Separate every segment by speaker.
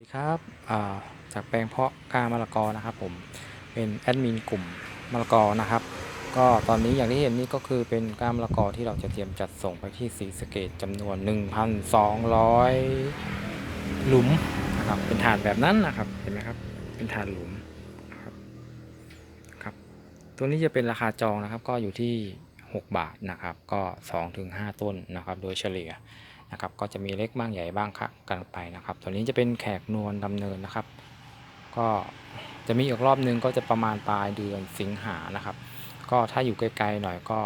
Speaker 1: สวัสดีครับจากแปลงเพาะกล้ามะละกอนะครับผมเป็นแอดมินกลุ่มมะละกอนะครับ ก็ตอนนี้อย่างที่เห็นนี่ก็คือเป็นกล้ามะละกอที่เราจะเตรียมจัดส่งไปที่ศรีสเกดจำนวน 1,200 หลุมนะครับเป็นถาดแบบนั้นนะครับเห็นไหมครับเป็นถาดหลุมนะครับครับตัวนี้จะเป็นราคาจองนะครับก็อยู่ที่ 6 บาทนะครับก็ 2-5 ต้นนะครับ โดยเฉลี่ย นะครับ ก็จะมีเล็กบ้างใหญ่บ้างค่ะกันไปนะครับ ตัวนี้จะเป็นแขกนวลดำเนินนะครับ ก็จะมีอีกรอบนึงก็จะประมาณปลายเดือนสิงหานะครับ ก็ถ้าอยู่ไกลๆหน่อยก็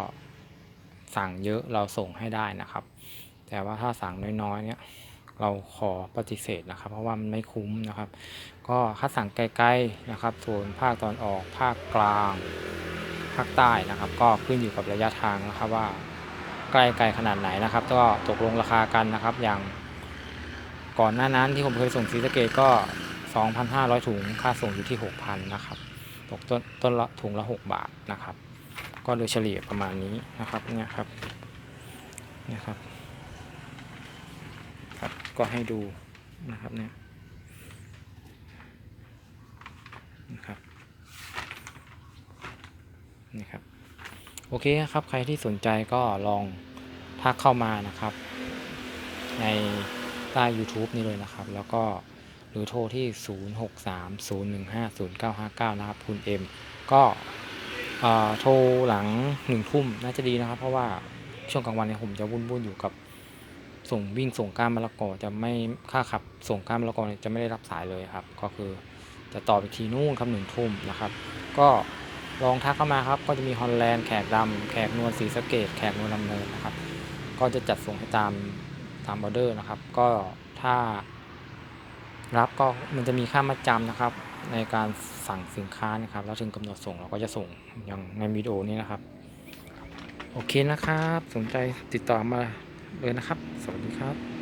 Speaker 1: สั่งเยอะเราส่งให้ได้นะครับ แต่ว่าถ้าสั่งน้อยๆเนี่ยเราขอปฏิเสธนะครับ เพราะว่ามันไม่คุ้มนะครับ ก็ถ้าสั่งไกลๆนะครับส่วนภาคตอนออกภาคกลางภาคใต้นะครับ ก็ขึ้นอยู่กับระยะทางนะครับว่า ใกล้ไกลขนาดไหนนะครับก็ตกลงราคากันนะครับ อย่างก่อนหน้านั้นที่ผมเคยส่งศรีสเกดก็ 2,500 ถุง ค่าส่งอยู่ที่ 6,000 นะครับ ตกต้นต้นละถุงละ 6 บาทนะครับ ก็โดยเฉลี่ยประมาณนี้นะครับเนี่ยครับเนี่ยครับครับก็ให้ดูนะครับเนี่ยนะครับนี่ครับ โอเคครับใครที่สนใจก็ลองทักเข้ามานะครับ ในใต้ YouTube นี่เลยนะครับ แล้วก็หรือโทรที่ 0630150959 นะครับ คุณเอ็มก็โทรหลังหนึ่งทุ่มน่าจะดีนะครับ เพราะว่าช่วงกลางวันเนี่ยผมจะวุ่นๆอยู่กับส่งวิ่งส่งก้านมะละกอจะไม่ค่าขับ ส่งก้านมะละกอจะไม่ได้รับสายเลยครับ ก็คือจะต่อไปทีนู่นครับหนึ่งทุ่มนะครับ ก็ ลองทักเข้ามาครับ ก็จะมีฮอลแลนด์แขกดำแขกนวลสีสเกดแขกนวลลำเนินนะครับ ก็จะจัดส่งให้ตามตามออเดอร์นะครับ ก็ถ้ารับก็มันจะมีค่ามัดจำนะครับ ในการสั่งสินค้านะครับแล้วถึงกำหนดส่งเราก็จะส่งอย่างในวิดีโอนี้นะครับ โอเคนะครับ สนใจติดต่อมาเลยนะครับ สวัสดีครับ